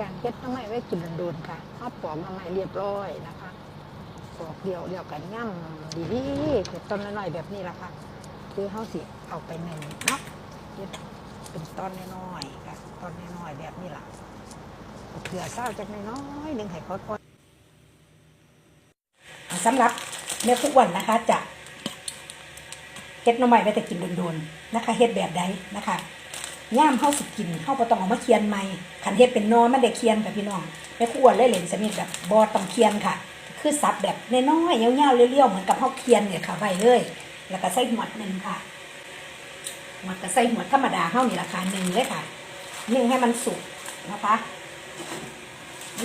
การเฮ็ดน้ำไม้ไว้กินโดนๆค่ะเอาปอกน้ำไม้เรียบร้อยนะคะปอกเดียวเดียวกันย่ำดีๆเป็นต้นน้อยๆแบบนี้ละค่ะ คือเขาสิเอาไปหนึ่งเนาะเฮ็ดเป็นต้นน้อยๆค่ะต้นน้อยๆแบบนี้ล่ะเอาเกลือเศร้าจากน้อยๆหนึ่งให้เขาอ่อนสำหรับแม่คุกวันนะคะจะเฮ็ดน้ำใหม่ไว้แต่กินโดนๆนะคะเฮ็ดแบบใดนะคะ ย่ามเข้าสิกินเข้าบ่ต้องเอามาเคียนใหม่ขันเฮ็ดเป็นนอนมันได้เคียนค่ะพี่น้องแม่คุกวันเลยเหลนสมิธแบบบ่ต้องเคียนค่ะ คือสับแบบน้อยๆยาวๆเรียวๆเหมือนกับเข้าเคียนเนี่ยค่ะไว้เลย แล้วก็ใส่หมวดหนึ่งค่ะหมวดก็ใส่หมวดธรรมดาเข้านี่ราคาหนึ่งเลยค่ะนึ่งให้มันสุกนะคะ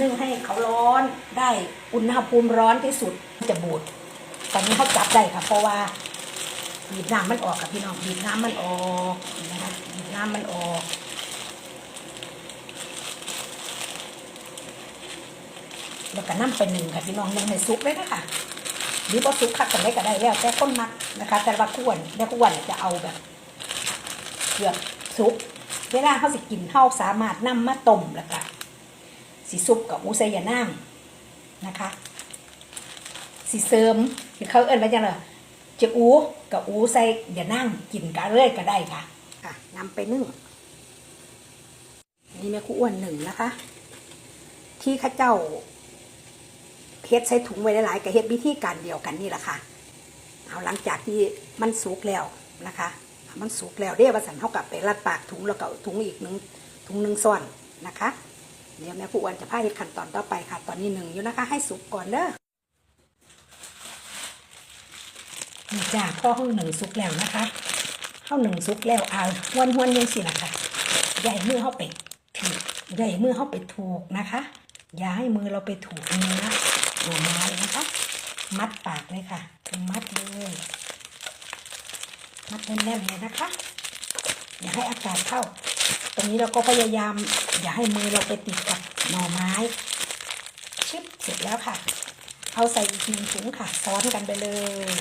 นึ่งให้เขาร้อนได้อุณหภูมิร้อนที่สุดจะบูดตอนนี้เขาจับได้ค่ะ เพราะว่า บีบน้ำมันออกค่ะพี่น้องบีบน้ำมันออกนะคะบีบน้ำมันออกแล้วก็น้ำไปหนึ่งค่ะพี่น้องหนึ่งในซุปเลยนะคะหรือว่าซุปคัดกันได้ก็ได้แล้วแต่คนมักนะคะ แต่ว่าขวนแม่ขวนจะเอาแบบเกือบซุปเวลาเขาสิกินเขาสามารถนำมาต้มแล้วก็สีซุปกับอูไซยานั่งนะคะสีเสริมเขาเอิ้นว่าจังเลย จะอูกับอูใส่อย่านั่งกินกันเลยก็ได้ค่ะค่ะนำไปนึ่งนี่แม่ครูอ้วนหนึ่งนะคะ ที่ข้าเจ้าเฮ็ดใส่ถุงไว้หลายๆกับเฮ็ดวิธีการเดียวกันนี่แหละค่ะ เอาหลังจากที่มันสุกแล้วนะคะ มันสุกแล้วเรียกว่าสันเท่ากับไปรัดปากถุงแล้วก็ถุงอีกหนึ่งถุงหนึ่งซ่อนนะคะ เดี๋ยวแม่ครูอ้วนจะพาเฮ็ดขั้นตอนต่อไปค่ะ ตอนนี้หนึ่งอยู่นะคะ ให้สุกก่อนเด้อ นี่จ้าพ่อห้องหนึ่งซุกแล้วนะคะเข้าหนึ่งซุกแล้วเอาหวนหวนๆยังสิล่ะค่ะย่าให้มือเข้าไปถูกอย่าให้มือเข้าไปถูกนะคะอย่าให้มือเราไปถูกเนื้อหน่อไม้นะคะ มัดปากเลยค่ะ มัดเลยมัดแน่นๆเลยนะคะ อย่าให้อากาศเข้า ตรงนี้เราก็พยายาม อย่าให้มือเราไปติดกับหน่อไม้ ชิบเสร็จแล้วค่ะ เอาใส่อีกหนึ่งถุงค่ะ ซ้อนกันไปเลย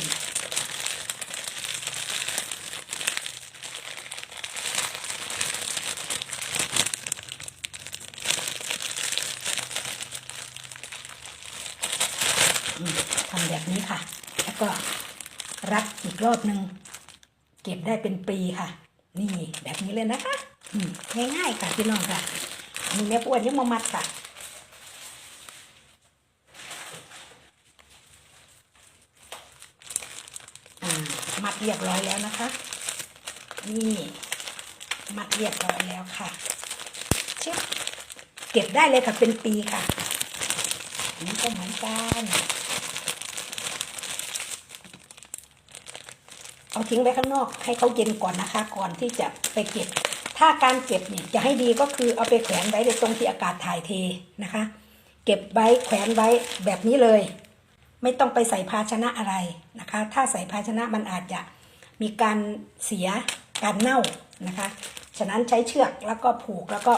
ทำแบบนี้ค่ะ แล้วก็รัดอีกรอบหนึ่งเก็บได้เป็นปีค่ะ นี่แบบนี้เลยนะคะง่ายๆค่ะพี่น้องค่ะมีแม่ปวดยังมามัดค่ะมัดเรียบร้อยแล้วนะคะ นี่มัดเรียบร้อยแล้วค่ะเช็ดเก็บได้เลยค่ะเป็นปีค่ะนี่ก็เหมือนกันเอา ทิ้งไว้ข้างนอกให้เขาเย็นก่อนนะคะ ก่อนที่จะไปเก็บ ถ้าการเก็บเนี่ยจะให้ดีก็คือเอาไปแขวนไว้ในตรงที่อากาศถ่ายเทนะคะ เก็บไว้แขวนไว้แบบนี้เลย ไม่ต้องไปใส่ภาชนะอะไรนะคะ ถ้าใส่ภาชนะมันอาจจะมีการเสียการเน่านะคะ ฉะนั้นใช้เชือกแล้วก็ผูกแล้วก็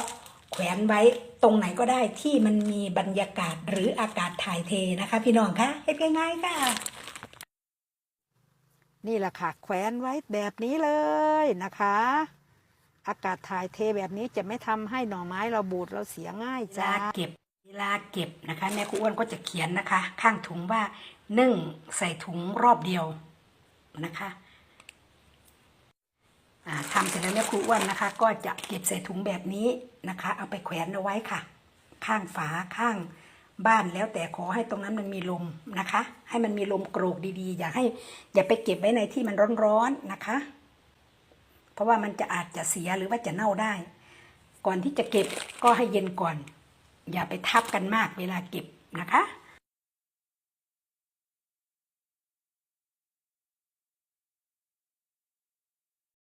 แขวนไว้ตรงไหนก็ได้ที่มันมีบรรยากาศหรืออากาศถ่ายเทนะคะ พี่น้องคะเฮ็ดง่ายๆค่ะ นี่แหละค่ะ แขวนไว้แบบนี้เลยนะคะ อากาศถ่ายเทแบบนี้จะไม่ทำให้หน่อไม้เราบูดเราเสียง่ายจ้าเก็บเวลาเก็บนะคะแม่ครูอ้วนก็จะเขียนนะคะ ข้างถุงว่านึ่งใส่ถุงรอบเดียวนะคะทำเสร็จแล้วแม่ครูอ้วนนะคะ ก็จะเก็บใส่ถุงแบบนี้นะคะ เอาไปแขวนเอาไว้ค่ะ ข้างฝาข้าง บ้านแล้วแต่ขอให้ตรงนั้นมันมีลมนะคะ ให้มันมีลมโกรกดีๆ อย่าให้อย่าไปเก็บไว้ในที่มันร้อนๆนะคะ เพราะว่ามันจะอาจจะเสียหรือว่าจะเน่าได้ ก่อนที่จะเก็บก็ให้เย็นก่อน อย่าไปทับกันมากเวลาเก็บนะคะ